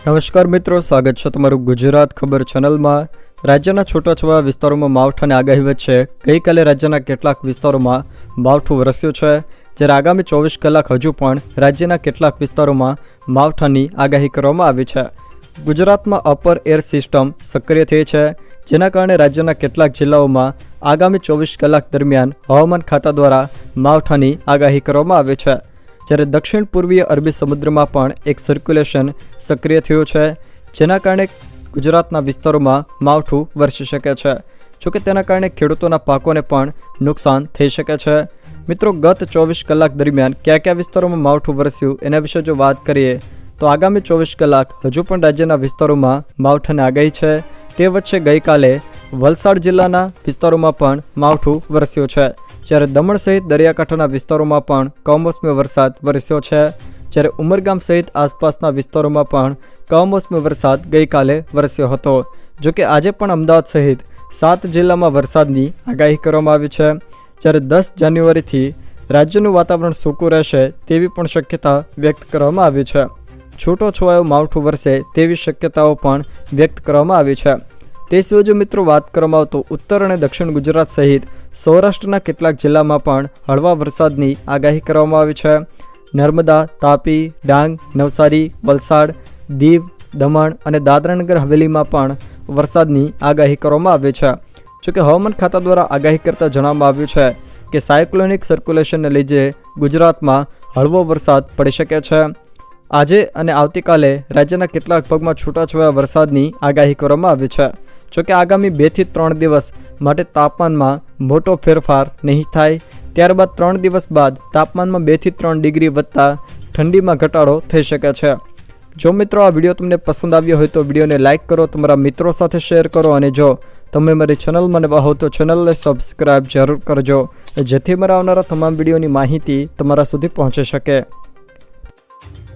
નમસ્કાર મિત્રો, સ્વાગત છે તમારું ગુજરાત ખબર ચેનલમાં. રાજ્યના છૂટાછવાયા વિસ્તારોમાં માવઠાની આગાહી વચ્ચે ગઈકાલે રાજ્યના કેટલાક વિસ્તારોમાં માવઠું વરસ્યું છે, જ્યારે આગામી ચોવીસ કલાક હજુ પણ રાજ્યના કેટલાક વિસ્તારોમાં માવઠાની આગાહી કરવામાં આવી છે. ગુજરાતમાં અપર એર સિસ્ટમ સક્રિય થઈ છે, જેના કારણે રાજ્યના કેટલાક જિલ્લાઓમાં આગામી ચોવીસ કલાક દરમિયાન હવામાન ખાતા દ્વારા માવઠાની આગાહી કરવામાં આવી છે. જ્યારે દક્ષિણ પૂર્વીય અરબી સમુદ્રમાં પણ એક સર્ક્યુલેશન સક્રિય થયું છે, જેના કારણે ગુજરાતના વિસ્તારોમાં માવઠું વરસી શકે છે. જોકે તેના કારણે ખેડૂતોના પાકોને પણ નુકસાન થઈ શકે છે. મિત્રો, ગત ચોવીસ કલાક દરમિયાન કયા કયા વિસ્તારોમાં માવઠું વરસ્યું એના વિશે જો વાત કરીએ, તો આગામી ચોવીસ કલાક હજુ પણ રાજ્યના વિસ્તારોમાં માવઠાની આગાહી છે. તે વચ્ચે ગઈકાલે વલસાડ જિલ્લાના વિસ્તારોમાં પણ માવઠું વરસ્યું છે. જ્યારે દમણ સહિત દરિયાકાંઠાના વિસ્તારોમાં પણ કમોસમી વરસાદ વરસ્યો છે. જ્યારે ઉમરગામ સહિત આસપાસના વિસ્તારોમાં પણ કમોસમી વરસાદ ગઈકાલે વરસ્યો હતો. જોકે આજે પણ અમદાવાદ સહિત સાત જિલ્લામાં વરસાદની આગાહી કરવામાં આવી છે. જ્યારે દસ જાન્યુઆરીથી રાજ્યનું વાતાવરણ સૂકું રહેશે તેવી પણ શક્યતા વ્યક્ત કરવામાં આવી છે. છૂટો છવાયો માવઠું વરસે તેવી શક્યતાઓ પણ વ્યક્ત કરવામાં આવી છે. તે સિવાય જો મિત્રો વાત કરવામાં આવતો ઉત્તર અને દક્ષિણ ગુજરાત સહિત સૌરાષ્ટ્રના કેટલાક જિલ્લામાં પણ હળવા વરસાદની આગાહી કરવામાં આવી છે. નર્મદા, તાપી, ડાંગ, નવસારી, વલસાડ, દીવ, દમણ અને દાદરાનગર હવેલીમાં પણ વરસાદની આગાહી કરવામાં આવી છે. જોકે હવામાન ખાતા દ્વારા આગાહી કરતાં જણાવવામાં આવ્યું છે કે સાયક્લોનિક સર્ક્યુલેશનને લીધે ગુજરાતમાં હળવો વરસાદ પડી શકે છે. આજે અને આવતીકાલે રાજ્યના કેટલાક ભાગમાં છૂટાછવાયા વરસાદની આગાહી કરવામાં આવી છે. જોકે આગામી બેથી ત્રણ દિવસ માટે તાપમાનમાં મોટો ફેરફાર નહીં થાય. ત્યારબાદ ત્રણ દિવસ બાદ તાપમાનમાં બેથી ત્રણ ડિગ્રી વધતા ઠંડીમાં ઘટાડો થઈ શકે છે. જો મિત્રો આ વીડિયો તમને પસંદ આવ્યો હોય તો વિડીયોને લાઇક કરો, તમારા મિત્રો સાથે શેર કરો અને જો તમે મારી ચેનલ મને વાહો તો ચેનલને સબસ્ક્રાઈબ જરૂર કરજો, જેથી મારા આવનારા તમામ વિડીયોની માહિતી તમારા સુધી પહોંચી શકે.